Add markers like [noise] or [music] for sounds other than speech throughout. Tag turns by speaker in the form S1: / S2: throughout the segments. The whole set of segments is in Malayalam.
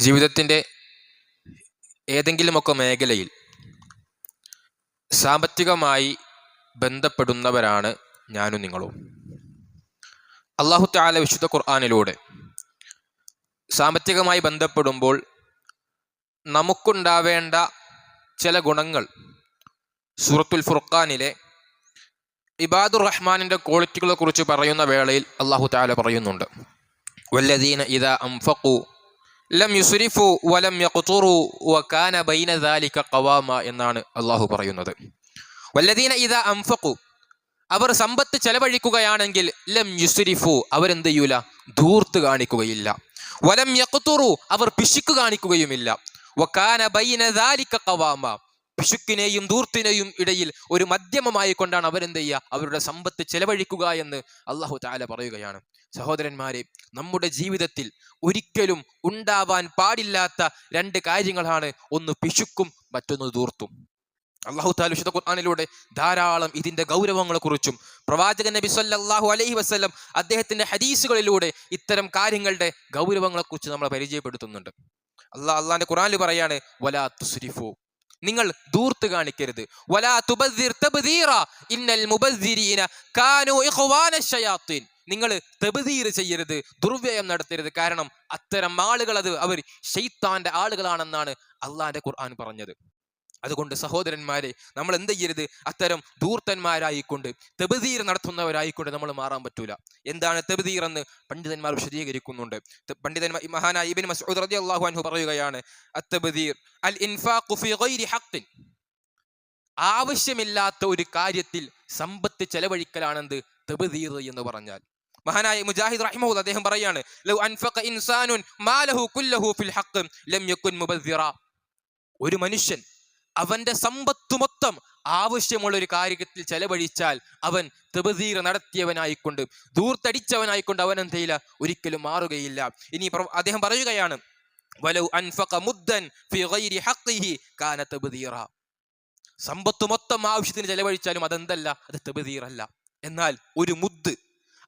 S1: ജീവിതത്തിന്റെ ഏതെങ്കിലുമൊക്കെ മേഖലയിൽ സാമ്പത്തികമായി ബന്ധപ്പെടുന്നവരാണ് ഞാനും നിങ്ങളും. അള്ളാഹു താല വിശുദ്ധ ഖുർആാനിലൂടെ സാമ്പത്തികമായി ബന്ധപ്പെടുമ്പോൾ നമുക്കുണ്ടാവേണ്ട ചില ഗുണങ്ങൾ സൂറത്തുൽ ഫുർഖാനിലെ ഇബാദുർ റഹ്മാനിന്റെ ക്വാളിറ്റികളെക്കുറിച്ച് പറയുന്ന വേളയിൽ അള്ളാഹു താല പറയുന്നുണ്ട്. വല്ലദീന ഇദാ അംഫഖു ലം യുസുരിഫു വലം യഖ്തുറു വകാന ബൈന ദാലിക ഖവാമ എന്നാണ് അള്ളാഹു പറയുന്നത്. വല്ലദീന ഇദാ അംഫഖു അവർ സമ്പത്ത് ചെലവഴിക്കുകയാണെങ്കിൽ ലം യുസുരിഫു അവരെന്ത് ചെയ്യൂല? ധൂർത്ത് കാണിക്കുകയില്ല. വലം യഖ്തുറു അവർ പിശുക്ക് കാണിക്കുകയുമില്ല. വകാന ബൈന ദാലിക ഖവാമ പിശുക്കിനെയും ധൂർത്തിനെയും ഇടയിൽ ഒരു മധ്യമമായി കൊണ്ടാണ് അവരെന്ത് ചെയ്യുക? അവരുടെ സമ്പത്ത് ചെലവഴിക്കുക എന്ന് അള്ളാഹു താല പറയുകയാണ്. സഹോദരന്മാരെ നമ്മുടെ ജീവിതത്തിൽ ഒരിക്കലും ഉണ്ടാവാൻ പാടില്ലാത്ത രണ്ട് കാര്യങ്ങളാണ് ഒന്ന് പിശുക്കും മറ്റൊന്ന് ധൂർത്തും അള്ളാഹു താല വിശുദ്ധ ഖുർആാനിലൂടെ ധാരാളം ഇതിന്റെ ഗൗരവങ്ങളെ കുറിച്ചും പ്രവാചകൻ നബി സല്ലാഹു അലൈഹി വസല്ലം അദ്ദേഹത്തിന്റെ ഹദീസുകളിലൂടെ ഇത്തരം കാര്യങ്ങളുടെ ഗൗരവങ്ങളെ കുറിച്ച് നമ്മളെ പരിചയപ്പെടുത്തുന്നുണ്ട്. അള്ളാഹ് അള്ളാഹിന്റെ ഖുർആനിൽ പറയാണ് വലാ തുസ്രിഫു. നിങ്ങൾ ദൂർത്ത് കാണിക്കരുത്. വലാ തുബീർ ഇന്നൽ കാനു ഇഖ്വാനശയാത്തീൻ ഇഖ്വാന ശയാത്തീൻ. നിങ്ങൾ തെബുതീർ ചെയ്യരുത് ദുർവ്യയം നടത്തരുത്. കാരണം അത്തരം ആളുകൾ അത് അവർ ഷെയ്ത്താന്റെ ആളുകളാണെന്നാണ് അള്ളാന്റെ ഖുർആൻ പറഞ്ഞത്. അതുകൊണ്ട് സഹോദരന്മാരെ നമ്മൾ എന്ത് ചെയ്യരുത്? അത്തരം ധൂർത്തന്മാരായിക്കൊണ്ട് തെബുതീർ നടത്തുന്നവരായിക്കൊണ്ട് നമ്മൾ മാറാൻ പറ്റൂല. എന്താണ് തെബുതീർ എന്ന് പണ്ഡിതന്മാർ വിശദീകരിക്കുന്നുണ്ട്. പണ്ഡിതന്മാർ മഹാനായി ഇബിൻ മസ്ഊദ് റളിയല്ലാഹു അൻഹു പറയുകയാണ് അത്തബദീർ അൽ ആവശ്യമില്ലാത്ത ഒരു കാര്യത്തിൽ സമ്പത്ത് ചെലവഴിക്കലാണെന്ത്? തെബുതീർ എന്ന് പറഞ്ഞാൽ. മഹാനായ മുജാഹിദ് റഹിമഹുല്ല അദ്ദേഹം പറയാണ് ലൗ അൻഫഖ ഇൻസാനുൻ മാലഹു കുല്ലഹു ഫിൽ ഹഖ് ലം യകുൻ മുബദ്ദിറ. ഒരു മനുഷ്യൻ അവന്റെ സമ്പത്ത് മൊത്തം ആവശ്യമുള്ള ഒരു കാര്യത്തിൽ ചെലവഴിച്ചാൽ അവൻ തെബദീർ നടത്തിയവനായിക്കൊണ്ട് ദൂർത്തടിച്ചവനായിക്കൊണ്ട് അവൻ എന്തെയില്ല ഒരിക്കലും മാറുകയില്ല. ഇനി അദ്ദേഹം പറയുകയാണ് വലൗ അൻഫഖ മുദ്ദൻ ഗൈരി ഹഖിഹി കാന സമ്പത്ത് മൊത്തം ആവശ്യത്തിന് ചെലവഴിച്ചാലും അതെന്തല്ല അത് തെബദീർ അല്ല എന്നാൽ ഒരു മുദ്ദ്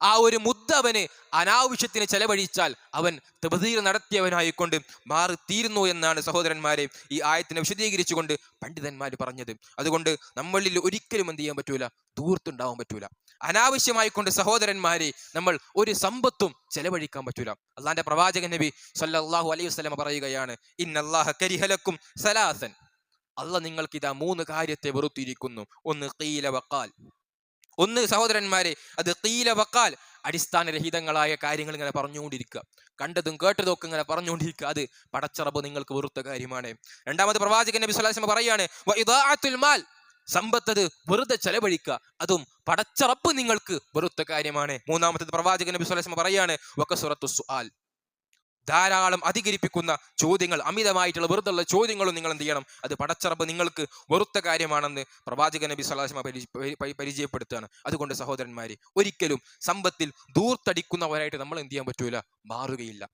S1: ആ ഒരു മുത്ത് അവന് അനാവശ്യത്തിന് ചെലവഴിച്ചാൽ അവൻ തെബദീർ നടത്തിയവനായിക്കൊണ്ട് മാറി തീരുന്നു എന്നാണ് സഹോദരന്മാരെ ഈ ആയത്തിനെ വിശദീകരിച്ചുകൊണ്ട് പണ്ഡിതന്മാർ പറഞ്ഞത്. അതുകൊണ്ട് നമ്മളിൽ ഒരിക്കലും എന്ത് ചെയ്യാൻ പറ്റൂല? ദൂർത്തുണ്ടാവാൻ പറ്റൂല. അനാവശ്യമായിക്കൊണ്ട് സഹോദരന്മാരെ നമ്മൾ ഒരു സമ്പത്തും ചെലവഴിക്കാൻ പറ്റൂല. അള്ളാന്റെ പ്രവാചകൻ നബി സല്ലാഹു അലൈഹി വസല്ലമ പറയുകയാണ് ഇന്നല്ലാഹ കരിഹലക്കും സലാസൻ. അല്ല നിങ്ങൾക്ക് ഇതാ മൂന്ന് കാര്യത്തെ വെറുത്തിരിക്കുന്നു. ഒന്ന് കീല വക്കാൽ ഒന്ന് സഹോദരന്മാരെ അത് തീല വക്കാൽ അടിസ്ഥാനരഹിതങ്ങളായ കാര്യങ്ങൾ ഇങ്ങനെ പറഞ്ഞുകൊണ്ടിരിക്കുക. കണ്ടതും കേട്ടതും ഒക്കെ ഇങ്ങനെ പറഞ്ഞുകൊണ്ടിരിക്കുക. അത് പടച്ചറബ് നിങ്ങൾക്ക് വെറുത്ത കാര്യമാണ്. രണ്ടാമത് പ്രവാചകൻ നബി സ്വലാസ്മ പറയാണ് "വ ഇദാഅത്തുൽ മാൽ. സമ്പത്തത് വെറുതെ ചെലവഴിക്കുക. അതും പടച്ചറപ്പ് നിങ്ങൾക്ക് വെറുത്ത കാര്യമാണ്. മൂന്നാമത്തത് പ്രവാചകൻ നബി സ്വലാസ്മ പറയാണ് വക്കസുറത്തു സുആൽ. ധാരാളം അധികരിപ്പിക്കുന്ന ചോദ്യങ്ങൾ അമിതമായിട്ടുള്ള വെറുതുള്ള ചോദ്യങ്ങളും നിങ്ങൾ എന്ത് ചെയ്യണം? അത് പടച്ചറപ്പ് നിങ്ങൾക്ക് വെറുത്ത കാര്യമാണെന്ന് പ്രവാചക നബി സ്വലാസ്മ പരിചയപ്പെടുത്തുകയാണ്. അതുകൊണ്ട് സഹോദരന്മാരെ ഒരിക്കലും സമ്പത്തിൽ ദൂർത്തടിക്കുന്നവരായിട്ട് നമ്മൾ എന്ത് ചെയ്യാൻ പറ്റൂല? മാറുകയില്ല.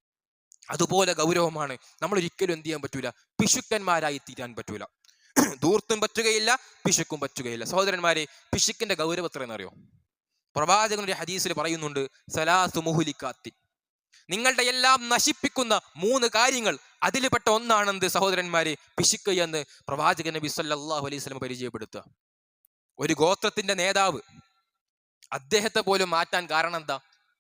S1: അതുപോലെ ഗൗരവമാണ്. നമ്മൾ ഒരിക്കലും എന്ത് ചെയ്യാൻ പറ്റൂല? പിശുക്കന്മാരായി തീരാൻ പറ്റൂല. [clears throat] ദൂർത്തും പറ്റുകയില്ല പിശുക്കും പറ്റുകയില്ല. സഹോദരന്മാരെ പിശുക്കിന്റെ ഗൗരവം എത്രയെന്നറിയോ പ്രവാചകന്റെ ഹദീസിൽ പറയുന്നുണ്ട് സലാസു മുഹുലിക്കാത്തി. നിങ്ങളുടെ എല്ലാം നശിപ്പിക്കുന്ന മൂന്ന് കാര്യങ്ങൾ അതിൽപ്പെട്ട ഒന്നാണെന്ത് സഹോദരന്മാരെ? പിശുക്ക് എന്ന് പ്രവാചകൻ നബി സല്ലാഹു അലൈഹി പരിചയപ്പെടുത്തുക. ഒരു ഗോത്രത്തിന്റെ നേതാവ് അദ്ദേഹത്തെ പോലും മാറ്റാൻ കാരണം എന്താ?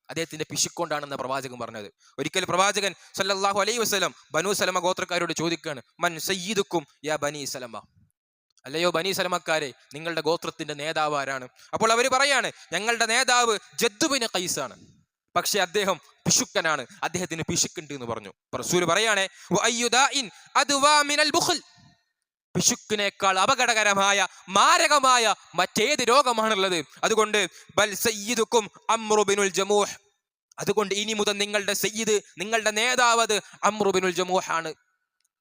S1: അദ്ദേഹത്തിന്റെ പിശുക്കൊണ്ടാണെന്ന് പ്രവാചകൻ പറഞ്ഞത്. ഒരിക്കൽ പ്രവാചകൻ സല്ലാഹു അലൈഹി വസ്ലം ബനു സലമ ഗോത്രക്കാരോട് ചോദിക്കുകയാണ് മൻ സയ്യിദുക്കും യാ ബനി സലമ? അല്ലയോ ബനി സലമക്കാരെ നിങ്ങളുടെ ഗോത്രത്തിന്റെ നേതാവ് ആരാണ്? അപ്പോൾ അവർ പറയാണ് ഞങ്ങളുടെ നേതാവ് ജദ്ദുബിന് കൈസാണ് പക്ഷെ അദ്ദേഹം പിശുക്കനാണ്. അദ്ദേഹത്തിന് പിശുക്കുണ്ട് എന്ന് പറഞ്ഞു. റസൂൽ പറയാണേ. പിശുക്കിനേക്കാൾ അപകടകരമായ മാരകമായ മറ്റേത് രോഗമാണുള്ളത്. അതുകൊണ്ട് ബൽ സയ്യിദുക്കും അമ്രുബിനുൽ ജമൂഹ്. അതുകൊണ്ട് ഇനി മുതൽ നിങ്ങളുടെ സയ്യിദ് നിങ്ങളുടെ നേതാവ് അത് അമ്രുബിനുൽ ജമൂഹ് ആണ്.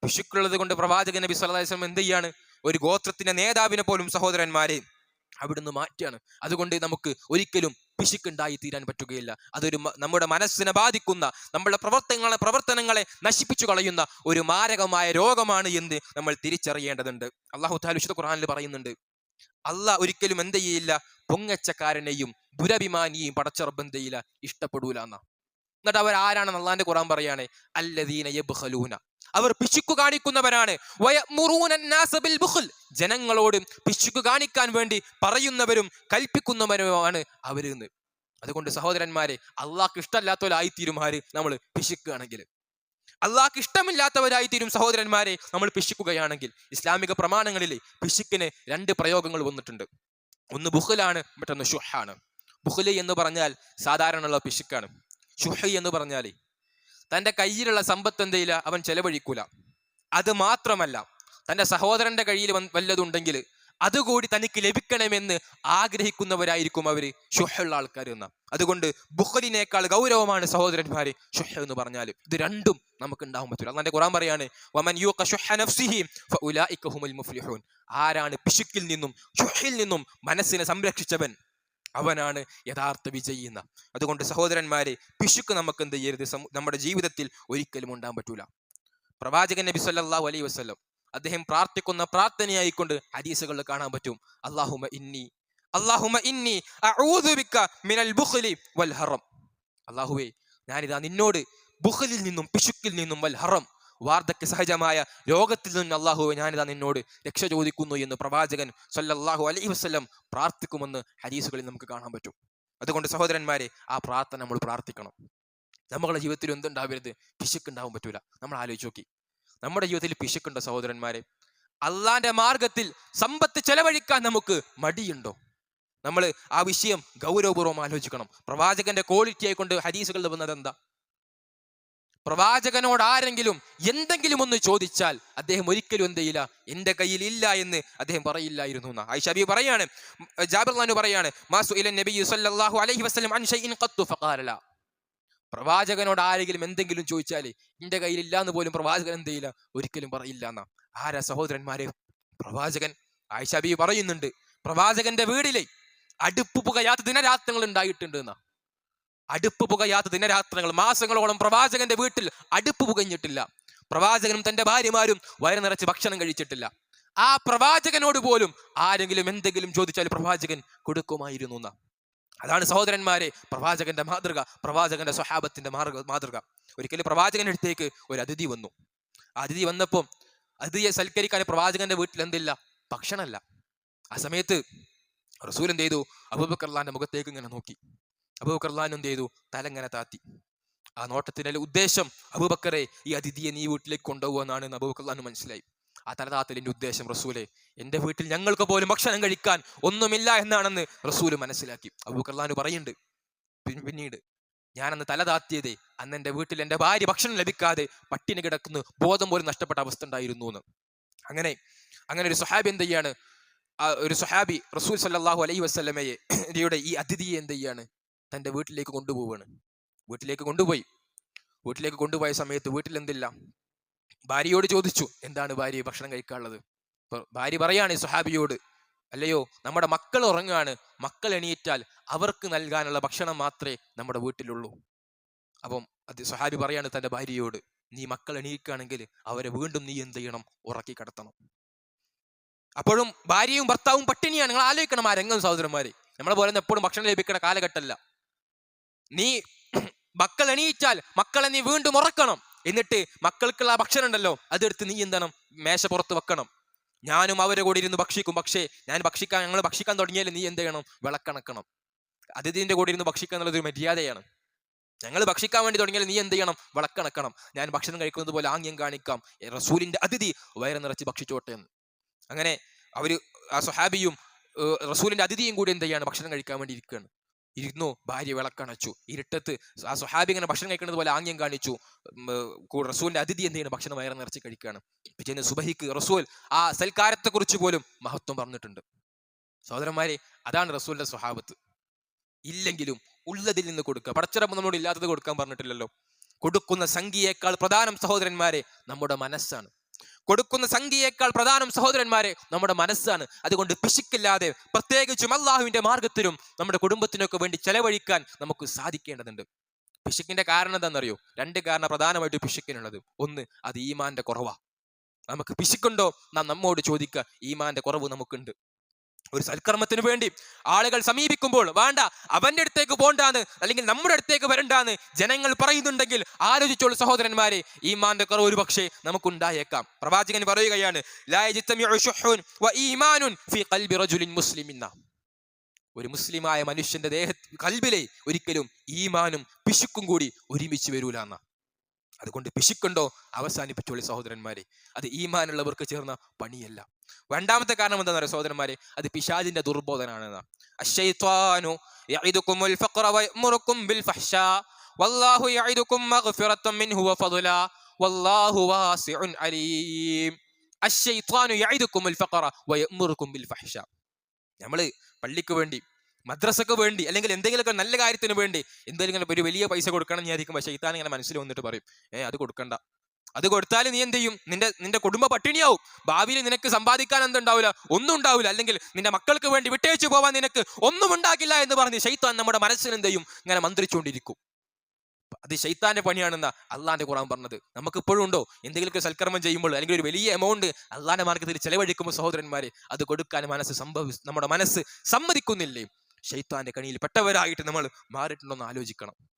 S1: പിശുക്കുള്ളത് കൊണ്ട് പ്രവാചകൻ നബി സല്ലല്ലാഹു അലൈഹി വസല്ലം എന്ത് ചെയ്യാണ്? ഒരു ഗോത്രത്തിന്റെ നേതാവിനെ പോലും സഹോദരന്മാരെ അവിടുന്ന് മാറ്റിയാണ് അതുകൊണ്ട് നമുക്ക് ഒരിക്കലും പിശുക്കുണ്ടായി തീരാൻ പറ്റുകയില്ല. അതൊരു നമ്മുടെ മനസ്സിനെ ബാധിക്കുന്ന നമ്മുടെ പ്രവർത്തനങ്ങളെ പ്രവർത്തനങ്ങളെ നശിപ്പിച്ചു കളയുന്ന ഒരു മാരകമായ രോഗമാണ് എന്ന് നമ്മൾ തിരിച്ചറിയേണ്ടതുണ്ട്. അള്ളാഹു വിശുദ്ധ ഖുർആനിൽ പറയുന്നുണ്ട് അള്ളാഹ് ഒരിക്കലും എന്ത് ചെയ്യില്ല പൊങ്ങച്ചക്കാരനെയും ദുരഭിമാനിയെയും പടച്ചർബന്ധയില ഇഷ്ടപ്പെടൂല എന്നാ. എന്നിട്ട് അവർ ആരാണെന്ന് അള്ളാന്റെ ഖുർആൻ പറയാണ് അല്ലദീന യബ്ഖലൂന. അവർ പിശുക്കു കാണിക്കുന്നവരാണ്. ജനങ്ങളോട് പിശുക്കു കാണിക്കാൻ വേണ്ടി പറയുന്നവരും കൽപ്പിക്കുന്നവരുമാണ് അവരെന്ന് അതുകൊണ്ട് സഹോദരന്മാരെ അള്ളാഹ്ക്ക് ഇഷ്ടമല്ലാത്തവരായിത്തീരും ആര് നമ്മൾ പിശുക്കുകയാണെങ്കിൽ. അള്ളാഹ്ക്ക് ഇഷ്ടമില്ലാത്തവരായി തീരും സഹോദരന്മാരെ നമ്മൾ പിശുക്കുകയാണെങ്കിൽ. ഇസ്ലാമിക പ്രമാണങ്ങളിൽ പിശുക്കിന് രണ്ട് പ്രയോഗങ്ങൾ വന്നിട്ടുണ്ട്. ഒന്ന് ബുഹലാണ് മറ്റൊന്ന് ഷുഹാണ് ബുഹലി എന്ന് പറഞ്ഞാൽ സാധാരണയുള്ള പിശുക്കാണ്. ഷുഹി എന്ന് പറഞ്ഞാൽ തന്റെ കയ്യിലുള്ള സമ്പത്ത് എന്തെയില്ല അവൻ ചെലവഴിക്കൂല. അത് മാത്രമല്ല തന്റെ സഹോദരന്റെ കയ്യിൽ വല്ലതുണ്ടെങ്കിൽ അതുകൂടി തനിക്ക് ലഭിക്കണമെന്ന് ആഗ്രഹിക്കുന്നവരായിരിക്കും അവർ ഷുഹുള്ള ആൾക്കാർ എന്ന. അതുകൊണ്ട് ബുഹലിനേക്കാൾ ഗൗരവമാണ് സഹോദരന്മാര് ഷുഹ എന്ന് പറഞ്ഞാൽ ഇത് രണ്ടും നമുക്ക് ഉണ്ടാവാൻ പറ്റില്ല അള്ളാന്റെ ഖുറാൻ പറയാണ് വമൻ ആരാണ് പിശുക്കിൽ നിന്നും ഷുഹിൽ നിന്നും മനസ്സിനെ സംരക്ഷിച്ചവൻ? അവനാണ് യഥാർത്ഥ വിജയി അതുകൊണ്ട് സഹോദരന്മാരെ പിശുക്ക് നമുക്ക് എന്ത് ചെയ്യരുത് നമ്മുടെ ജീവിതത്തിൽ ഒരിക്കലും ഉണ്ടാകാൻ പറ്റൂല. പ്രവാചകൻ നബി സല്ലല്ലാഹു അലൈഹി വസ്ലം അദ്ദേഹം പ്രാർത്ഥിക്കുന്ന പ്രാർത്ഥനയായിക്കൊണ്ട് ഹദീസുകളിൽ കാണാൻ പറ്റും. അള്ളാഹുമ ഇന്നി അള്ളാഹുമ ഇന്നി മിനൽ ബുഖ്ലി വൽ ഹറം. അല്ലാഹുവേ ഞാനിതാ നിന്നോട് ബുഖലിൽ നിന്നും പിശുക്കിൽ നിന്നും വൽ ഹറം വാർദ്ധക്യ സഹജമായ രോഗത്തിൽ നിന്ന് അള്ളാഹു ഞാനിതാ നിന്നോട് രക്ഷ ചോദിക്കുന്നു എന്ന് പ്രവാചകൻ സല്ലല്ലാഹു അലൈഹി വസ്ലം പ്രാർത്ഥിക്കുമെന്ന് ഹരീസുകളിൽ നമുക്ക് കാണാൻ പറ്റും. അതുകൊണ്ട് സഹോദരന്മാരെ ആ പ്രാർത്ഥന നമ്മൾ പ്രാർത്ഥിക്കണം. നമ്മുടെ ജീവിതത്തിൽ എന്തുണ്ടാവരുത്? പിശുക്കുണ്ടാവാൻ പറ്റൂല. നമ്മൾ ആലോചിച്ച് നോക്കി. നമ്മുടെ ജീവിതത്തിൽ പിശുക്കുണ്ടോ സഹോദരന്മാരെ? അള്ളാന്റെ മാർഗത്തിൽ സമ്പത്ത് ചെലവഴിക്കാൻ നമുക്ക് മടിയുണ്ടോ? നമ്മൾ ആ വിഷയം ഗൗരവപൂർവം ആലോചിക്കണം. പ്രവാചകന്റെ ക്വാളിറ്റി ആയിക്കൊണ്ട് ഹദീസുകളിൽ വന്നത് എന്താ? പ്രവാചകനോട് ആരെങ്കിലും എന്തെങ്കിലും ഒന്ന് ചോദിച്ചാൽ അദ്ദേഹം ഒരിക്കലും എന്ത് ചെയ്യില്ല എന്റെ കയ്യിൽ ഇല്ല എന്ന് അദ്ദേഹം പറയില്ലായിരുന്നു ഐഷബി പറയാണ് ജാബിർ ഖാൻ പറയാണ് അലൈഹി. പ്രവാചകനോട് ആരെങ്കിലും എന്തെങ്കിലും ചോദിച്ചാൽ എന്റെ കയ്യിൽ ഇല്ല എന്ന് പോലും പ്രവാചകൻ എന്ത് ചെയ്യില്ല ഒരിക്കലും പറയില്ല എന്നാ. ആരാ സഹോദരന്മാരെ? പ്രവാചകൻ. ആയിഷ ബി പറയുന്നുണ്ട് പ്രവാചകന്റെ വീടിലെ അടുപ്പ് പുകയാത്ത ദിനരാത്രങ്ങൾ ഉണ്ടായിട്ടുണ്ട് എന്നാ. അടുപ്പ് പുകയാത്ത ദിനരാത്രങ്ങൾ മാസങ്ങളോളം പ്രവാചകന്റെ വീട്ടിൽ അടുപ്പ് പുകഞ്ഞിട്ടില്ല. പ്രവാചകനും തന്റെ ഭാര്യമാരും വയറു നിറച്ച് ഭക്ഷണം കഴിച്ചിട്ടില്ല. ആ പ്രവാചകനോട് പോലും ആരെങ്കിലും എന്തെങ്കിലും ചോദിച്ചാൽ പ്രവാചകൻ കൊടുക്കുമായിരുന്നു എന്ന. അതാണ് സഹോദരന്മാരെ പ്രവാചകന്റെ മാതൃക പ്രവാചകന്റെ സ്വഹാബത്തിന്റെ മാർഗ മാതൃക. ഒരിക്കലും പ്രവാചകന്റെ അടുത്തേക്ക് ഒരു അതിഥി വന്നു. അതിഥി വന്നപ്പോൾ അതിഥിയെ സൽക്കരിക്കാൻ പ്രവാചകന്റെ വീട്ടിൽ എന്തില്ല? ഭക്ഷണമല്ല. ആ സമയത്ത് റസൂൽ എന്ത് ചെയ്തു? അബൂബക്കർലാന്റെ മുഖത്തേക്ക് ഇങ്ങനെ നോക്കി. അബൂബക്കർലാൻ എന്ത് ചെയ്തു? തലങ്ങനെ താത്തി. ആ നോട്ടത്തിന് ഉദ്ദേശം അബൂബക്കറെ ഈ അതിഥിയെ നീ വീട്ടിലേക്ക് കൊണ്ടുപോകുമെന്നാണ് അബൂബക്കർലാൻ മനസ്സിലായി. ആ തലതാത്തലിന്റെ ഉദ്ദേശം റസൂലെ എന്റെ വീട്ടിൽ ഞങ്ങൾക്ക് പോലും ഭക്ഷണം കഴിക്കാൻ ഒന്നുമില്ല എന്നാണെന്ന് റസൂൽ മനസ്സിലാക്കി. അബൂബക്കർലാൻ പറയുന്നുണ്ട്. പിന്നീട് ഞാനന്ന് തല താത്തിയതേ അന്ന് എന്റെ വീട്ടിൽ എന്റെ ഭാര്യ ഭക്ഷണം ലഭിക്കാതെ പട്ടിണി കിടക്കുന്നു ബോധം പോലും നഷ്ടപ്പെട്ട അവസ്ഥ ഉണ്ടായിരുന്നു എന്ന്. അങ്ങനെ അങ്ങനെ ഒരു സുഹാബി എന്ത് ചെയ്യാണ്? ഒരു സുഹാബി റസൂൽ സല്ലാഹു അലൈ വസല്ലമയെ യുടെ ഈ അതിഥിയെ എന്ത് ചെയ്യാണ്? തന്റെ വീട്ടിലേക്ക് കൊണ്ടുപോവാണ്. വീട്ടിലേക്ക് കൊണ്ടുപോയി. വീട്ടിലേക്ക് കൊണ്ടുപോയ സമയത്ത് വീട്ടിൽ എന്തില്ല ഭാര്യയോട് ചോദിച്ചു എന്താണ് ഭാര്യ ഭക്ഷണം കഴിക്കാനുള്ളത്? ഭാര്യ പറയാണ് സുഹാബിയോട് അല്ലയോ നമ്മുടെ മക്കൾ ഉറങ്ങുകയാണ്. മക്കൾ എണീറ്റാൽ അവർക്ക് നൽകാനുള്ള ഭക്ഷണം മാത്രമേ നമ്മുടെ വീട്ടിലുള്ളൂ. അപ്പം അത് സുഹാബി പറയാണ് തന്റെ ഭാര്യയോട് നീ മക്കൾ എണീക്കുകയാണെങ്കിൽ അവരെ വീണ്ടും നീ എന്ത് ചെയ്യണം? ഉറക്കി കിടത്തണം. അപ്പോഴും ഭാര്യയും ഭർത്താവും പട്ടിണിയാണ്. നിങ്ങൾ ആലോചിക്കണം ആ രംഗം സഹോദരന്മാരെ. നമ്മളെ പോലെ എപ്പോഴും ഭക്ഷണം ലഭിക്കുന്ന കാലഘട്ടമല്ല. നീ മക്കൾ എണീറ്റാൽ മക്കളെ നീ വീണ്ടും ഉറക്കണം. എന്നിട്ട് മക്കൾക്കുള്ള ഭക്ഷണം ഉണ്ടല്ലോ അതെടുത്ത് നീ എന്താണ് മേശ പുറത്ത് വെക്കണം. ഞാനും അവരെ കൂടി ഇരുന്ന് ഭക്ഷിക്കും. പക്ഷേ ഞാൻ ഭക്ഷിക്കാൻ ഞങ്ങൾ ഭക്ഷിക്കാൻ തുടങ്ങിയാൽ നീ എന്ത് ചെയ്യണം? വിളക്കണക്കണം. അതിഥിന്റെ കൂടി ഇരുന്ന് ഭക്ഷിക്കുക എന്നുള്ളത് ഒരു മര്യാദയാണ്. ഞങ്ങൾ ഭക്ഷിക്കാൻ വേണ്ടി തുടങ്ങിയാൽ നീ എന്ത് ചെയ്യണം? വിളക്കണക്കണം. ഞാൻ ഭക്ഷണം കഴിക്കുന്നത് പോലെ ആംഗ്യം കാണിക്കാം. റസൂലിന്റെ അതിഥി വയറ് നിറച്ച് ഭക്ഷിച്ചോട്ടെ എന്ന്. അങ്ങനെ അവർ ആ സുഹാബിയും റസൂലിന്റെ അതിഥിയും കൂടി എന്ത് ചെയ്യാണ്? ഭക്ഷണം കഴിക്കാൻ വേണ്ടി ഇരിക്കുകയാണ് ഇരുന്നു ഭാര്യ വിളക്കണച്ചു. ഇരുട്ടത്ത് ആ സുഹാബി ഇങ്ങനെ ഭക്ഷണം കഴിക്കുന്നത് പോലെ ആംഗ്യം കാണിച്ചു. റസൂലിന്റെ അതിഥി എന്ത് ചെയ്യുന്നു? ഭക്ഷണം വയറ് നിറച്ച് കഴിക്കുകയാണ് പിന്നെ സുബഹിക്ക് റസൂൽ ആ സൽക്കാരത്തെ കുറിച്ച് പോലും മഹത്വം പറഞ്ഞിട്ടുണ്ട്. സഹോദരന്മാരെ അതാണ് റസൂലിന്റെ സ്വഹാബത്ത്. ഇല്ലെങ്കിലും ഉള്ളതിൽ നിന്ന് കൊടുക്കുക. പടച്ചിറപ്പ് നമ്മളോട് ഇല്ലാത്തത് കൊടുക്കാൻ പറഞ്ഞിട്ടില്ലല്ലോ. കൊടുക്കുന്ന സംഖ്യയേക്കാൾ പ്രധാനം സഹോദരന്മാരെ നമ്മുടെ മനസ്സാണ്. കൊടുക്കുന്ന സംഖ്യയേക്കാൾ പ്രധാനം സഹോദരന്മാരെ നമ്മുടെ മനസ്സാണ്. അതുകൊണ്ട് പിശുക്കില്ലാതെ പ്രത്യേകിച്ചും അള്ളാഹുവിന്റെ മാർഗത്തിലും നമ്മുടെ കുടുംബത്തിനൊക്കെ വേണ്ടി ചെലവഴിക്കാൻ നമുക്ക് സാധിക്കേണ്ടതുണ്ട്. പിശുക്കിന്റെ കാരണം എന്താണെന്നറിയോ? രണ്ട് കാരണം പ്രധാനമായിട്ട് പിശുക്കിനുള്ളത്. ഒന്ന് അത് ഈമാന്റെ കുറവാ. നമുക്ക് പിശുക്കുണ്ടോ? നാം നമ്മോട് ചോദിക്കുക ഈമാന്റെ കുറവ് നമുക്കുണ്ട്. ഒരു സൽക്കർമ്മത്തിന് വേണ്ടി ആളുകൾ സമീപിക്കുമ്പോൾ വേണ്ട അവന്റെ അടുത്തേക്ക് പോണ്ടാന്ന് അല്ലെങ്കിൽ നമ്മുടെ അടുത്തേക്ക് വരണ്ടാന്ന് ജനങ്ങൾ പറയുന്നുണ്ടെങ്കിൽ ആലോചിച്ചോളൂ സഹോദരന്മാരെ ഈ മാന്റെ കുറവ് ഒരു പക്ഷേ നമുക്കുണ്ടായേക്കാം. പ്രവാചകൻ പറയുകയാണ്. ഒരു മുസ്ലിമായ മനുഷ്യന്റെ ദേഹ കൽബിലെ ഒരിക്കലും ഈമാനും പിശുക്കും കൂടി ഒരുമിച്ച് വരൂല എന്ന. അതുകൊണ്ട് പിശുക്കുണ്ടോ? അവസാനിപ്പിച്ചോളി സഹോദരന്മാരെ. അത് ഈമാനുള്ളവർക്ക് ചേർന്ന പണിയല്ല. രണ്ടാമത്തെ കാരണം എന്താണെന്ന് പറയുക സഹോദരന്മാരെ? അത് പിശാജിന്റെ ദുർബോധനാണെന്ന്. അശ്ശൈത്വാനു വല്ലാഹു മിൻഹു വല്ലാഹു വാസിഉൻ അലീം. അശ്ശൈത്വാനു ബിൽ നമ്മൾ പള്ളിക്ക് വേണ്ടി മദ്രസക്ക് വേണ്ടി അല്ലെങ്കിൽ എന്തെങ്കിലുമൊക്കെ നല്ല കാര്യത്തിന് വേണ്ടി എന്തെങ്കിലും ഒരു വലിയ പൈസ കൊടുക്കണം എന്ന് വിചാരിക്കും പക്ഷേ ഇങ്ങനെ മനസ്സിൽ വന്നിട്ട് പറയും ഏ അത് കൊടുക്കണ്ട. അത് കൊടുത്താൽ നീ എന്ത് ചെയ്യും നിന്റെ നിന്റെ കുടുംബ പട്ടിണിയാവും. ഭാവിയിൽ നിനക്ക് സമ്പാദിക്കാൻ എന്തുണ്ടാവില്ല? ഒന്നും ഉണ്ടാവില്ല അല്ലെങ്കിൽ നിന്റെ മക്കൾക്ക് വേണ്ടി വിട്ടേച്ചു പോവാൻ നിനക്ക് ഒന്നും ഉണ്ടാക്കില്ല എന്ന് പറഞ്ഞ് ശൈത്താൻ നമ്മുടെ മനസ്സിൽ എന്ത് ചെയ്യും? ഇങ്ങനെ മന്ത്രിച്ചുകൊണ്ടിരിക്കും. അത് ശൈത്താന്റെ പണിയാണെന്ന അള്ളാന്റെ ഖുറാൻ പറഞ്ഞത്. നമുക്ക് ഇപ്പോഴും ഉണ്ടോ? എന്തെങ്കിലുമൊക്കെ സൽക്കർമ്മം ചെയ്യുമ്പോൾ അല്ലെങ്കിൽ ഒരു വലിയ എമൗണ്ട് അള്ളാന്റെ മാർഗത്തിൽ ചെലവഴിക്കുമ്പോൾ സഹോദരന്മാരെ അത് കൊടുക്കാൻ മനസ്സ് സംഭവി നമ്മുടെ മനസ്സ് സമ്മതിക്കുന്നില്ലേ? ശൈത്താന്റെ കണിയിൽ പെട്ടവരായിട്ട് നമ്മൾ മാറിയിട്ടുണ്ടോ എന്ന് ആലോചിക്കണം.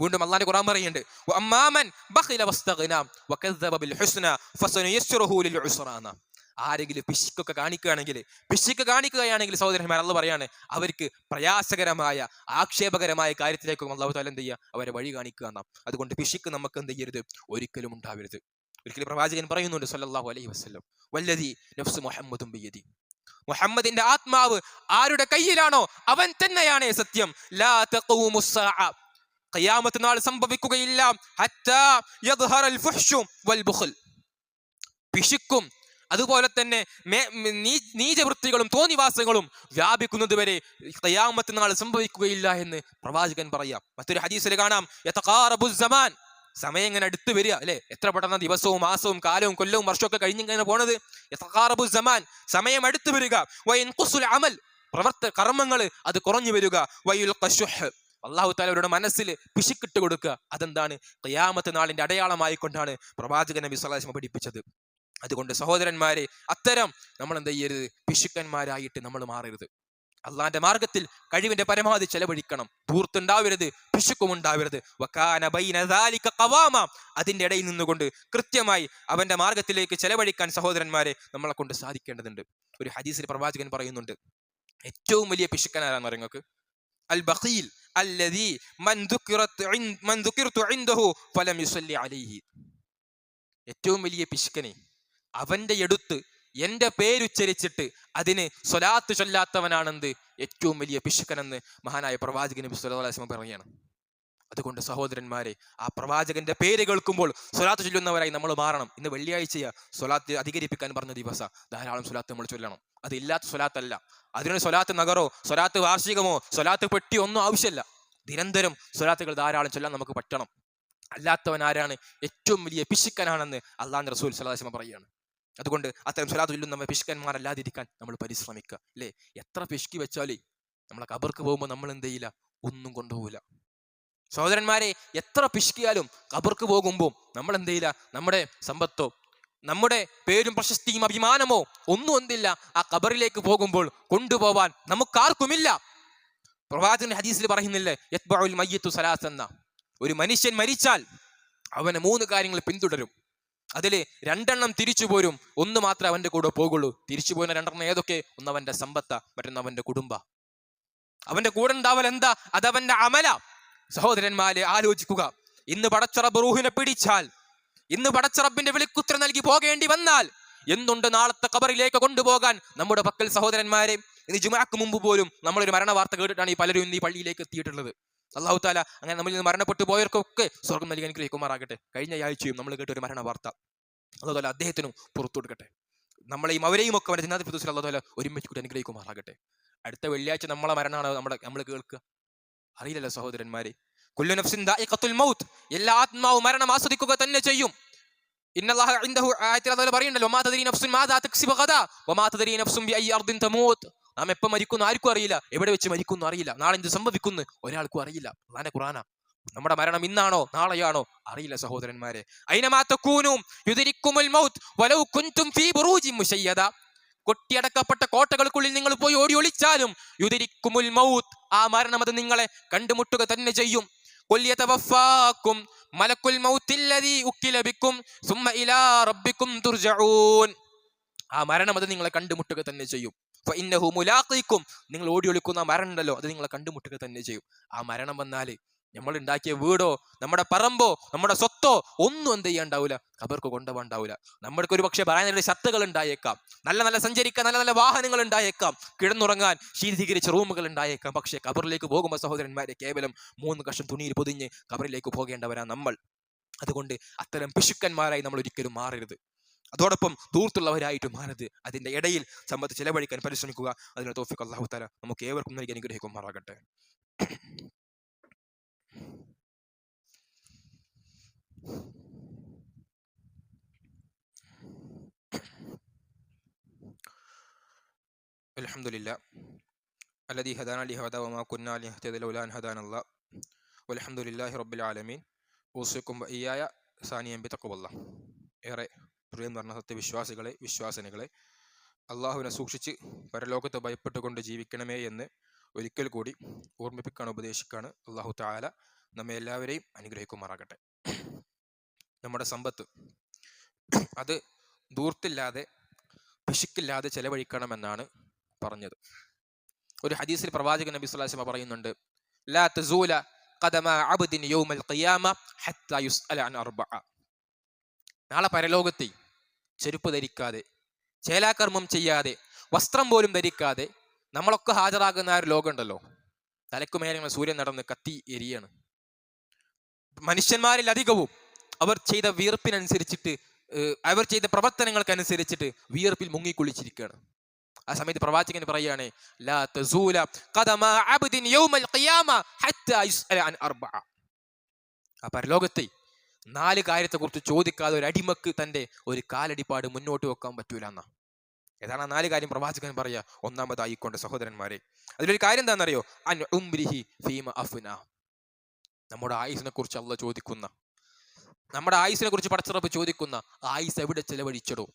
S1: വീണ്ടും അള്ളാന്റെ ഖുറാൻ പറയുന്നുണ്ട് അമ്മാമൻ ബഖില വസ്തഗ്ന വകദ്ദബ ബിൽ ഹുസ്ന ഫസനുയസ്സിറുഹു ലിൽ ഉസ്റാന ആരെങ്കിലും പിശുക്കൊക്കെ കാണിക്കുകയാണെങ്കിൽ പിശുക്ക് കാണിക്കുകയാണെങ്കിൽ സഹോദരന്മാർ അള്ള പറയാണ് അവർക്ക് പ്രയാസകരമായ ആക്ഷേപകരമായ കാര്യത്തിലേക്കും അള്ളാഹു താല എന്ത് ചെയ്യുക അവരെ വഴി കാണിക്കുക എന്നാ. അതുകൊണ്ട് പിശുക്ക് നമുക്ക് എന്ത് ചെയ്യരുത്? ഒരിക്കലും ഉണ്ടാവരുത്. ഒരിക്കലും പ്രവാചകൻ പറയുന്നുണ്ട് സല്ലല്ലാഹു അലൈഹി വസല്ലം വല്ലതി നഫ്സ് മുഹമ്മദും ബിയദി. മുഹമ്മദിന്റെ ആത്മാവ് ആരുടെ കയ്യിലാണോ? അവൻ തന്നെയാണ് സത്യം. ലാ തഖൂമു സ്സാഅ. ഖിയാമത്ത് നാൾ സംഭവിക്കുകയില്ല. പിശുക്കും അതുപോലെ തന്നെ നീചവൃത്തികളും തോന്നിവാസങ്ങളും വ്യാപിക്കുന്നത് വരെ ഖിയാമത്ത് നാൾ സംഭവിക്കുകയില്ല എന്ന് പ്രവാചകൻ പറയാം. മറ്റൊരു ഹദീസിൽ കാണാം. സമയം ഇങ്ങനെ അടുത്ത് വരിക അല്ലെ? എത്ര പെട്ടെന്ന് ദിവസവും മാസവും കാലവും കൊല്ലവും വർഷമൊക്കെ കഴിഞ്ഞിങ്ങനെ പോണത്? യതഖാറബു സമാൻ. സമയം അടുത്ത് വരിക. അമൽ. പ്രവർത്ത കർമ്മങ്ങൾ അത് കുറഞ്ഞു വരിക. വയുൽ ഖശുഹ് അള്ളാഹു താല അവരുടെ മനസ്സിൽ പിശുക്കിട്ട് കൊടുക്കുക. അതെന്താണ്? കയ്യാമത്ത് നാളിന്റെ അടയാളമായി കൊണ്ടാണ് പ്രവാചകൻ നബി വസല്ലം പഠിപ്പിച്ചത്. അതുകൊണ്ട് സഹോദരന്മാരെ അത്തരം നമ്മൾ എന്ത് ചെയ്യരുത്? പിശുക്കന്മാരായിട്ട് നമ്മൾ മാറരുത്. അള്ളാന്റെ മാർഗത്തിൽ കഴിവിന്റെ പരമാവധി ചെലവഴിക്കണം. ധൂർത്തുണ്ടാവരുത് പിശുക്കും ഉണ്ടാവരുത്. അതിന്റെ ഇടയിൽ നിന്നുകൊണ്ട് കൃത്യമായി അവന്റെ മാർഗത്തിലേക്ക് ചെലവഴിക്കാൻ സഹോദരന്മാരെ നമ്മളെ കൊണ്ട് സാധിക്കേണ്ടതുണ്ട്. ഒരു ഹദീസിൽ പ്രവാചകൻ പറയുന്നുണ്ട് ഏറ്റവും വലിയ പിശുക്കനാരാന്ന് പറയുന്നത് അൽ ബഖീൽ യുസല്ലി അലൈഹി ഏറ്റവും വലിയ പിശുക്കനെ അവന്റെ എടുത്ത് എന്റെ പേരുച്ചരിച്ചിട്ട് അതിന് സ്വലാത്ത് ചൊല്ലാത്തവനാണെന്ത്? ഏറ്റവും വലിയ പിശുക്കനെന്ന് മഹാനായ പ്രവാചകൻ നബി വസല്ലം പറയുകയാണ്. അതുകൊണ്ട് സഹോദരന്മാരെ ആ പ്രവാചകന്റെ പേര് കേൾക്കുമ്പോൾ സ്വലാത്ത് ചൊല്ലുന്നവരായി നമ്മൾ മാറണം. ഇന്ന് വെള്ളിയാഴ്ചയാ. സ്വലാത്ത് അധികരിപ്പിക്കാൻ പറഞ്ഞ ദിവസ. ധാരാളം സ്വലാത്ത് നമ്മൾ ചൊല്ലണം. അത് ഇല്ലാത്ത സ്വലാത്തല്ല. അതിനൊരു സ്വലാത്ത് നഗറോ സ്വലാത്ത് വാർഷികമോ സ്വലാത്ത് പെട്ടി ഒന്നും ആവശ്യമില്ല. നിരന്തരം സ്വലാത്തുകൾ ധാരാളം ചൊല്ലാൻ നമുക്ക് പറ്റണം. അല്ലാത്തവൻ ആരാണ്? ഏറ്റവും വലിയ പിശുക്കനാണെന്ന് അള്ളാഹ് റസൂൽ സലാസിമ പറയുകയാണ് അതുകൊണ്ട് അത്തരം സ്വലാത്ത് ചൊല്ലുന്ന പിശുക്കന്മാരല്ലാതിരിക്കാൻ നമ്മൾ പരിശ്രമിക്കുക അല്ലേ? എത്ര പിശുക്കി വെച്ചാലേ നമ്മളെ കബർക്ക് പോകുമ്പോൾ നമ്മൾ എന്ത് ചെയ്യില്ല? ഒന്നും കൊണ്ടുപോകില്ല സഹോദരന്മാരെ എത്ര പിശുക്കിയാലും കബർക്ക് പോകുമ്പോൾ നമ്മൾ എന്ത് ചെയ്യില്ല? നമ്മുടെ സമ്പത്തോ നമ്മുടെ പേരും പ്രശസ്തിയും അഭിമാനമോ ഒന്നും എന്തില്ല ആ കബറിലേക്ക് പോകുമ്പോൾ കൊണ്ടുപോവാൻ നമുക്കാർക്കുമില്ല. പ്രവാചകൻ ഹദീസിൽ പറയുന്നില്ലേ മയ്യിത്തു സലാസ് എന്ന. ഒരു മനുഷ്യൻ മരിച്ചാൽ അവനെ മൂന്ന് കാര്യങ്ങൾ പിന്തുടരും. അതിൽ രണ്ടെണ്ണം തിരിച്ചു പോരും. ഒന്ന് മാത്രമേ അവന്റെ കൂടെ പോകുള്ളൂ തിരിച്ചു പോകുന്ന രണ്ടെണ്ണം ഏതൊക്കെ? ഒന്ന് അവന്റെ സമ്പത്ത മറ്റൊന്ന് അവന്റെ കുടുംബ. അവന്റെ കൂടെ ഉണ്ടാവൽ എന്താ? അതവന്റെ അമല. സഹോദരന്മാരെ ആലോചിക്കുക. ഇന്ന് പടച്ചറബ് റൂഹിനെ പിടിച്ചാൽ ഇന്ന് പടച്ചറബിന്റെ വിളിക്കുത്ര നൽകി പോകേണ്ടി വന്നാൽ എന്തുണ്ട് നാളത്തെ കബറിലേക്ക് കൊണ്ടുപോകാൻ നമ്മുടെ പക്കൽ സഹോദരന്മാരെ? ഇനി ജുമാക്ക് മുമ്പ് പോലും നമ്മളൊരു മരണ വാർത്ത കേട്ടിട്ടാണ് ഈ പലരും ഇന്ന് ഈ പള്ളിയിലേക്ക് എത്തിയിട്ടുള്ളത്. അള്ളാഹു താല അങ്ങനെ നമ്മളിൽ നിന്ന് മരണപ്പെട്ടു പോയവർക്കൊക്കെ സ്വർഗം നൽകി അനുഗ്രഹിക്കുമാറാകട്ടെ. കഴിഞ്ഞ ആഴ്ചയും നമ്മൾ കേട്ട ഒരു മരണ വാർത്ത അള്ളാഹു താല അദ്ദേഹത്തിനും പുറത്തു കൊടുക്കട്ടെ. നമ്മളെയും അവരെയും ഒക്കെ അവരുടെ ജനാധിപത്യ അള്ളാഹു താല ഒരുമിച്ച് കൂടി അനുഗ്രഹിക്കുമാറാകട്ടെ. അടുത്ത വെള്ളിയാഴ്ച നമ്മളെ മരണമാണ്. നമ്മുടെ നമ്മൾ കേൾക്കുക. അറിയില്ലല്ലോ സഹോദരന്മാരെ. കുല്ലു നഫ്സിൻ ദാഇഖത്തുൽ മൗത്ത് എല്ലാ ആത്മാവും മരണം ആസ്വദിക്കുക തന്നെ ചെയ്യും. നാം എപ്പോൾ മരിക്കുന്നു ആർക്കും അറിയില്ല എവിടെ വെച്ച് മരിക്കുന്നു അറിയില്ല. നാളെ എന്ത് സംഭവിക്കുന്നു ഒരാൾക്കും അറിയില്ല. അതാണ് ഖുറാന നമ്മുടെ മരണം ഇന്നാണോ നാളെയാണോ? അറിയില്ല സഹോദരന്മാരെ. മൗത്ത് കൊട്ടിയടക്കപ്പെട്ട കോട്ടകൾക്കുള്ളിൽ നിങ്ങൾ പോയി ഓടി ഒളിച്ചാലും യുതിരിക്കുമുൽ മൗത്ത് ആ മരണം അത് നിങ്ങളെ കണ്ടുമുട്ടുക തന്നെ ചെയ്യും. കൊല്യതവഫാക്കും മലക്കുൽ മൗത്തില്ലദീ ഉക്കിലബിക്കും സുമ്മ ഇലാ റബ്ബിക്കും തുർജഊൻ ആ മരണം അത് നിങ്ങളെ കണ്ടുമുട്ടുക തന്നെ ചെയ്യും. ഇന്നഹു മുലാഖിക്കും നിങ്ങൾ ഓടി ഒളിക്കുന്ന അത് നിങ്ങളെ കണ്ടുമുട്ടുക തന്നെ ചെയ്യും. ആ മരണം വന്നാൽ നമ്മൾ ഉണ്ടാക്കിയ വീടോ നമ്മുടെ പറമ്പോ നമ്മുടെ സ്വത്തോ ഒന്നും എന്ത് ചെയ്യാണ്ടാവൂല. കബർക്ക് കൊണ്ടുപോകാണ്ടാവൂല. നമ്മൾക്ക് ഒരു പക്ഷേ പറയാനുള്ള ഷർട്ടുകൾ ഉണ്ടായേക്കാം നല്ല നല്ല സഞ്ചരിക്കാൻ നല്ല നല്ല വാഹനങ്ങൾ ഉണ്ടായേക്കാം കിടന്നുറങ്ങാൻ ശീതീകരിച്ച റൂമുകൾ ഉണ്ടായേക്കാം പക്ഷേ കബറിലേക്ക് പോകുമ്പോൾ സഹോദരന്മാരെ കേവലം മൂന്ന് കഷം തുണിയിൽ പൊതിഞ്ഞ് കബറിലേക്ക് പോകേണ്ടവരാ നമ്മൾ. അതുകൊണ്ട് അത്തരം പിശുക്കന്മാരായി നമ്മൾ ഒരിക്കലും മാറരുത്. അതോടൊപ്പം ദൂർത്തുള്ളവരായിട്ട് മാറരുത്. അതിന്റെ ഇടയിൽ സമ്പത്ത് ചെലവഴിക്കാൻ പരിശ്രമിക്കുക. അതിനെ തോഫിക് അള്ളാഹു തല നമുക്ക് ഏവർക്കും നൽകി അനുഗ്രഹിക്കുമാറാകട്ടെ. الحمد لله الذي هدانا لهذا وما كنا لنهتدي لولا أن هدانا الله والحمد لله رب العالمين ഓസിക്കും ഇയായ സാനിയമ്പി തക്കുവല്ല ഏറെ പ്രിയം പറഞ്ഞ സത്യവിശ്വാസികളെ വിശ്വാസിനികളെ അള്ളാഹുവിനെ സൂക്ഷിച്ച് പരലോകത്ത് ഭയപ്പെട്ടുകൊണ്ട് ജീവിക്കണമേ എന്ന് ഒരിക്കൽ കൂടി ഓർമ്മിപ്പിക്കാൻ ഉപദേശിക്കാണ് അള്ളാഹു താല നമ്മെ എല്ലാവരെയും അനുഗ്രഹിക്കുമാറാകട്ടെ. നമ്മുടെ സമ്പത്ത്. അത് ദൂർത്തില്ലാതെ പിശുക്കില്ലാതെ ചെലവഴിക്കണമെന്നാണ് പറഞ്ഞത്. ഒരു ഹദീസിൽ പ്രവാചകൻ നബി സ്വലാസിമ പറയുന്നുണ്ട് ലാ തസൂല യൗമൽ ഖിയാമ അൻ അർബഅ. നാളെ പരലോകത്തെ ചെരുപ്പ് ധരിക്കാതെ ചേലാകർമ്മം ചെയ്യാതെ വസ്ത്രം പോലും ധരിക്കാതെ നമ്മളൊക്കെ ഹാജരാകുന്ന ഒരു ലോകമുണ്ടല്ലോ. തലക്കുമേലെ ഇങ്ങനെ സൂര്യൻ നടന്ന് കത്തി എരിയാണ്. മനുഷ്യന്മാരിൽ അധികവും അവർ ചെയ്ത വിയർപ്പിനനുസരിച്ചിട്ട് അവർ ചെയ്ത പ്രവർത്തനങ്ങൾക്കനുസരിച്ചിട്ട് വിയർപ്പിൽ മുങ്ങിക്കുളിച്ചിരിക്കുകയാണ്. ആ സമയത്ത് പ്രവാചകൻ പറയുകയാണ് ആ പരലോകത്തെ നാല് കാര്യത്തെക്കുറിച്ച് ചോദിക്കാതെ ഒരു അടിമക്ക് തന്റെ ഒരു കാലടിപ്പാട് മുന്നോട്ട് വെക്കാൻ പറ്റൂല എന്നാ. ഏതാണ് ആ നാല് കാര്യം പ്രവാചകൻ പറയാ ഒന്നാമതായിക്കൊണ്ട് സഹോദരന്മാരെ. അതിലൊരു കാര്യം എന്താണെന്നറിയോ? അൻ ഉംരിഹി ഫീമ അഫ്ന. നമ്മുടെ ആയുസിനെ കുറിച്ച് അള്ള ചോദിക്കുന്ന നമ്മുടെ ആയുസിനെ കുറിച്ച് പടച്ചിറപ്പ് ചോദിക്കുന്ന ആയുസ് എവിടെ ചെലവഴിച്ചടോ?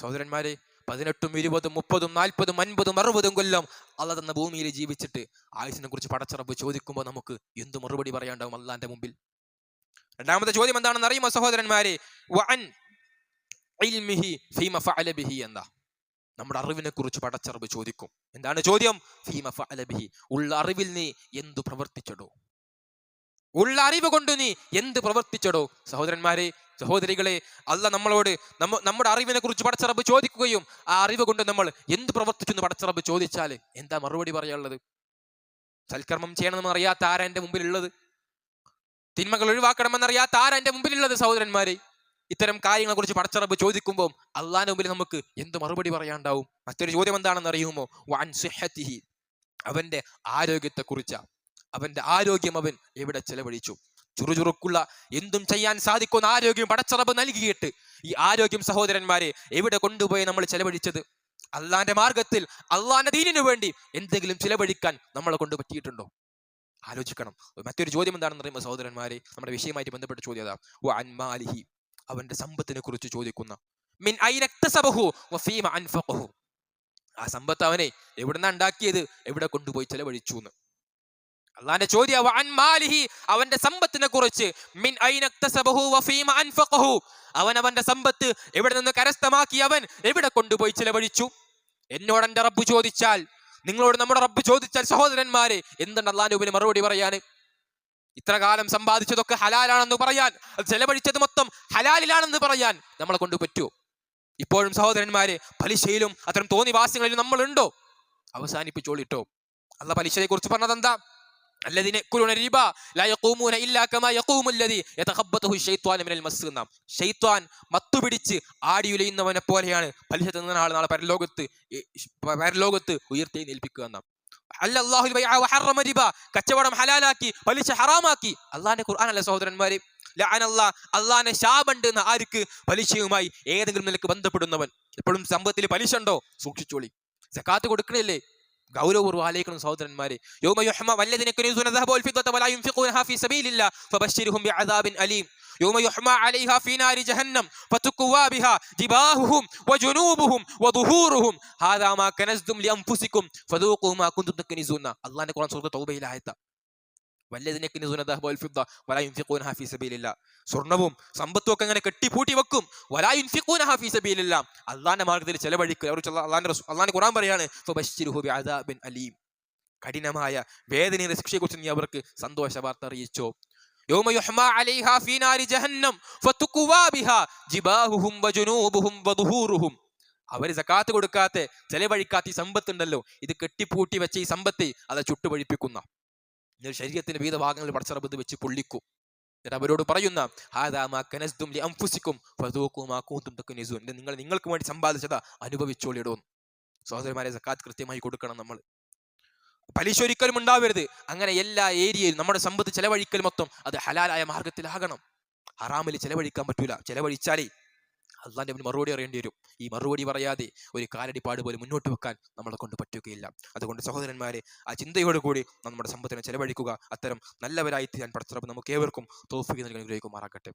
S1: സഹോദരന്മാരെ പതിനെട്ടും ഇരുപതും മുപ്പതും നാൽപ്പതും അൻപതും അറുപതും കൊല്ലം അല്ല തന്ന ഭൂമിയിൽ ജീവിച്ചിട്ട് ആയുസിനെ കുറിച്ച് പടച്ചിറപ്പ് ചോദിക്കുമ്പോൾ നമുക്ക് എന്ത് മറുപടി പറയാണ്ടാവും അള്ളാന്റെ മുമ്പിൽ? രണ്ടാമത്തെ ചോദ്യം എന്താണെന്ന് അറിയുമോ സഹോദരന്മാരെ? എന്താ? നമ്മുടെ അറിവിനെ കുറിച്ച് പടച്ചറിവ് ചോദിക്കും. എന്താണ് ചോദ്യം? ഫീമ ഉള്ള അറിവിൽ നീ എന്തു പ്രവർത്തിച്ചടോ? ഉള്ള അറിവ് കൊണ്ട് നീ എന്ത് പ്രവർത്തിച്ചടോ? സഹോദരന്മാരെ സഹോദരികളെ അല്ല നമ്മളോട് നമ്മ നമ്മുടെ അറിവിനെ കുറിച്ച് പടച്ചറബ് ചോദിക്കുകയും ആ അറിവ് കൊണ്ട് നമ്മൾ എന്ത് പ്രവർത്തിച്ചു എന്ന് പടച്ചറബ് ചോദിച്ചാൽ എന്താ മറുപടി പറയാനുള്ളത്? സൽക്കർമ്മം ചെയ്യണമെന്ന് അറിയാത്ത ആരാ എന്റെ മുമ്പിലുള്ളത്? തിന്മകൾ ഒഴിവാക്കണമെന്ന് അറിയാത്ത ആരാ എന്റെ മുമ്പിലുള്ളത് സഹോദരന്മാരെ? ഇത്തരം കാര്യങ്ങളെ കുറിച്ച് പടച്ചറബ് ചോദിക്കുമ്പോൾ അള്ളാന്റെ മുമ്പിൽ നമുക്ക് എന്ത് മറുപടി പറയാണ്ടാവും മറ്റൊരു ചോദ്യം എന്താണെന്ന് അറിയുമോ? വാൻ സിഹത്തിഹി അവന്റെ ആരോഗ്യത്തെ കുറിച്ച അവന്റെ ആരോഗ്യം അവൻ എവിടെ ചെലവഴിച്ചു? ചുറുചുറുക്കുള്ള എന്തും ചെയ്യാൻ സാധിക്കുന്ന ആരോഗ്യം പടച്ചറബ് നൽകിയിട്ട് ഈ ആരോഗ്യം സഹോദരന്മാരെ എവിടെ കൊണ്ടുപോയി നമ്മൾ ചെലവഴിച്ചത്? അള്ളാന്റെ മാർഗത്തിൽ അള്ളാന്റെ ദീനിനു വേണ്ടി എന്തെങ്കിലും ചിലവഴിക്കാൻ നമ്മളെ കൊണ്ട് പറ്റിയിട്ടുണ്ടോ? ആലോചിക്കണം. മറ്റൊരു ചോദ്യം എന്താണെന്ന് പറയുമ്പോൾ സഹോദരന്മാരെ? നമ്മുടെ വിഷയമായിട്ട് ബന്ധപ്പെട്ട ചോദ്യം അതാ. വ അൻ അവന്റെ സമ്പത്തിനെ കുറിച്ച് ചോദിക്കുന്ന. മിൻ ആ സമ്പത്ത് അവനെ എവിടുന്ന ഉണ്ടാക്കിയത്? എവിടെ കൊണ്ടുപോയി ചെലവഴിച്ചു എന്ന്. അള്ളാന്റെ ചോദ്യം അവന്റെ സമ്പത്തിനെ കുറിച്ച് മിൻ അവൻ അവന്റെ സമ്പത്ത് എവിടെ നിന്ന് കരസ്ഥമാക്കി അവൻ എവിടെ കൊണ്ടുപോയി ചിലവഴിച്ചു? എന്നോട് എന്റെ റബ്ബ് ചോദിച്ചാൽ നിങ്ങളോട് നമ്മുടെ റബ്ബ് ചോദിച്ചാൽ സഹോദരന്മാരെ എന്തുണ്ട് അള്ളാന്റെ മറുപടി പറയാന് ഇത്ര കാലം സമ്പാദിച്ചതൊക്കെ ഹലാലാണെന്ന് പറയാൻ ചെലവഴിച്ചത് മൊത്തം ഹലാലിലാണെന്ന് പറയാൻ നമ്മളെ കൊണ്ട് പറ്റുമോ? ഇപ്പോഴും സഹോദരന്മാരെ പലിശയിലും അത്തരം തോന്നിവാസ്യങ്ങളിലും നമ്മളുണ്ടോ? അവസാനിപ്പിച്ചോളിട്ടോ. അല്ല പലിശയെ കുറിച്ച് പറഞ്ഞത് എന്താ الذين يأكلون الربا لا يقومون إلا كما يقوم الذي يتخبطه الشيطان من المس എന്നാം ഷെയ്ത്വാൻ മത്തുപിടിച്ച് ആടിയുലയുന്നവനെ പോലെയാണ് പലിശ തിന്നുന്ന ആൾ നാളെ പരലോകത്ത് ഈ പ- പരലോകത്ത് ഉയർത്തി ഏൽപ്പിക്കുക എന്നാം അല്ല അല്ലാഹുൽ ബൈഅ വഹറമ റിബ കച്ചവടം ഹലാലാക്കി പലിശ ഹറാമാക്കി അള്ളാന്റെ ഖുർആൻ അല്ല സഹോദരന്മാരെ ലഅനല്ലാ അള്ളാന്റെ ശാപണ്ട് എന്ന് ആർക്ക് പലിശയുമായി ഏതെങ്കിലും നിലക്ക് ബന്ധപ്പെടുന്നവൻ എപ്പോഴും സമ്പത്തിൽ പലിശ ഉണ്ടോ സൂക്ഷിച്ചോളി സക്കാത്ത് കൊടുക്കണില്ലേ கௌரவ عليكم சகோதரன் ماري يوم يحمى والذين يكنزون ذهب والفضة ولا ينفقونها في سبيل الله فبشرهم بعذاب أليم يوم يحمى عليها في نار جهنم فتكوى بها جباههم وجنوبهم وظهورهم هذا ما كنزتم لأنفسكم فذوقوا ما كنتم تكنزون الله نقول سورة توبة إلى هذا വല്ലതിനെ കിനിസുന الذهب والفضة ولا ينفقونها في سبيل الله സ്വർണവും സമ്പത്തും ഒക്കെ അങ്ങനെ കെട്ടിപ്പൂട്ടി വെക്കും വലാ യുൻഫിഖൂനഹാ ഫീ സബീലില്ല അള്ളാന്റെ മാർഗ്ഗത്തിൽ ചെലവഴിക്കുക അവർ അള്ളാന്റെ അള്ളാന്റെ ഖുർആൻ പറയാണ് ഫബശ്ശിരുഹു ബിഅദാബിൻ അലീം കഠിനമായ വേദനയുടെ ശിക്ഷയെക്കുറിച്ച് നീ അവർക്ക് സന്തോഷ വാർത്ത അറിയിച്ചോ യൗമ യുഹ്മാ അലൈഹാ ഫീ നാരി ജഹന്നം ഫതുക്വാ ബിഹാ ജിബാഹുഹും വജുനൂബുഹും വദുഹൂറുഹും അവർ സക്കാത്ത് കൊടുക്കാത്ത ചെലവഴിക്കാത്ത ഈ സമ്പത്തുണ്ടല്ലോ ഇത് കെട്ടിപ്പൂട്ടി വെച്ച ഈ സമ്പത്ത് അത് ചുട്ടുപഴിപ്പിക്കുന്ന നിങ്ങൾ ശരീരത്തിന്റെ വിവിധ ഭാഗങ്ങളിൽ പടച്ചറബ് ഇത് വെച്ച് പൊള്ളിക്കും. എന്നിട്ട് അവരോട് പറയുന്ന "ഹാദാ കനസ്ദും കനസ്തും ലി അൻഫുസിക്കും ഫദൂഖൂ മാ കൂന്തും തക്നിസൂൻ." ഇത് നിങ്ങൾ നിങ്ങൾക്ക് വേണ്ടി സമ്പാദിച്ചതാ അനുഭവിച്ചോളിയിടും സഹോദരന്മാരെ സക്കാത്ത് കൃത്യമായി കൊടുക്കണം നമ്മൾ. പലിശ ഒരിക്കലും ഉണ്ടാവരുത്. അങ്ങനെ എല്ലാ ഏരിയയിലും നമ്മുടെ സമ്പത്ത് ചെലവഴിക്കൽ മൊത്തം അത് ഹലാലായ മാർഗത്തിലാകണം ഹറാമിൽ ചെലവഴിക്കാൻ പറ്റൂല. ചെലവഴിച്ചാലേ അള്ളാന്റെ മുന്നിൽ മറുപടി അറിയേണ്ടി വരും. ഈ മറുപടി പറയാതെ ഒരു കാലടിപ്പാട് പോലും മുന്നോട്ട് വെക്കാൻ നമ്മളെ കൊണ്ട് പറ്റുകയില്ല. അതുകൊണ്ട് സഹോദരന്മാരെ ആ ചിന്തയോടുകൂടി നമ്മുടെ സമ്പത്തിനെ ചെലവഴിക്കുക. അത്തരം നല്ലവരായി തീരാൻ പടച്ചിറപ്പ് നമുക്ക് ഏവർക്കും തോഫിക്ക് അനുഗ്രഹിക്കുമാറാകട്ടെ.